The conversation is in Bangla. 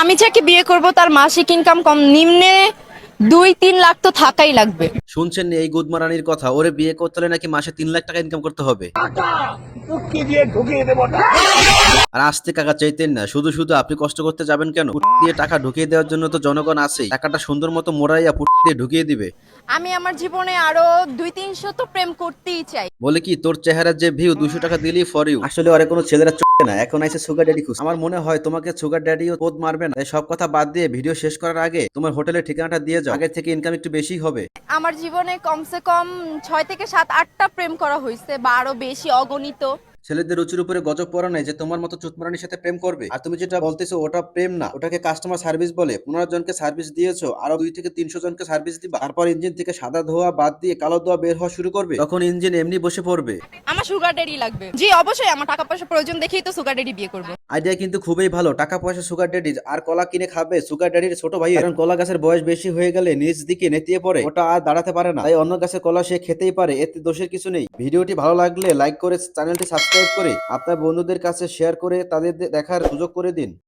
আমি যাকে বিয়ে করব তার মাসিক ইনকাম কম নিম্নে দুই তিন লাখ তো থাকাই লাগবে। শুনছেন নি এই গুদমারানির কথা? ওরে বিয়ে করতে হলে নাকি মাসে তিন লাখ টাকা ইনকাম করতে হবে? আর আসতে কাকা চাইতেন না। শুধু শুধু আপনি কষ্ট করতে যাবেন কেন? দিয়ে টাকা ঢুকিয়ে দেওয়ার জন্য তো জনগণ আছে টাকাটা সুন্দর মতো মোড়াইয়া পুট দিয়ে ঢুকিয়ে দিবে। আমি আমার জীবনে আরও দুই তিনশো তো প্রেম করতেই চাই। বলে কি তোর চেহারার যে ভিউ দুশো টাকা দিলেই ফর ইউ আসলে আরে কোনো ছেলেরা না। এখন আইসে সুগার ড্যাডি খুশ আমার মনে হয় তোমাকে সুগার ড্যাডিও পোদ মারবে না। তাই সব কথা বাদ দিয়ে ভিডিও শেষ করার আগে তোমার হোটেলের ঠিকানাটা দিয়ে যাও। আগের থেকে ইনকাম একটু বেশি হবে। আমার জীবনে কমসে কম ছয় থেকে সাত আটটা প্রেম করা হয়েছে বা আরও বেশি অগণিত। ছেলেদের রুচির উপরে গজব পড়া নাই যে তোমার মতো চুতমারানির সাথে প্রেম করবে। আর তুমি যেটা বলতেছো ওটা প্রেম না। ওটাকে কাস্টমার সার্ভিস বলে। পনেরো জনকে সার্ভিস দিয়েছ আরও দুই থেকে তিনশো জনকে সার্ভিস দিবা। তারপর ইঞ্জিন থেকে সাদা ধোয়া বাদ দিয়ে কালো ধোয়া বের হওয়া শুরু করবে। তখন ইঞ্জিন এমনি বসে পড়বে। আমার সুগার ড্যাডি লাগবে। জি অবশ্যই আমার টাকা পয়সা প্রয়োজন দেখেই তো সুগার ড্যাডি বিয়ে করব। আইডিয়া কিন্তু খুবই ভালো টাকা পয়সা সুগার ড্যাডি আর কলা কিনে খাবে সুগার ড্যাডির ছোট ভাই। কারণ কলা গাছের বয়স বেশি হয়ে গেলে নিজ দিকে নেতিয়ে পড়ে ওটা আর দাঁড়াতে পারে না। তাই অন্য গাছের কলা সে খেতেই পারে এতে দোষের কিছু নেই। ভিডিওটি ভালো লাগলে লাইক করে চ্যানেলটি সাবস্ক্রাইব করে আপনার বন্ধুদের কাছে শেয়ার করে তাদের দেখার সুযোগ করে দিন।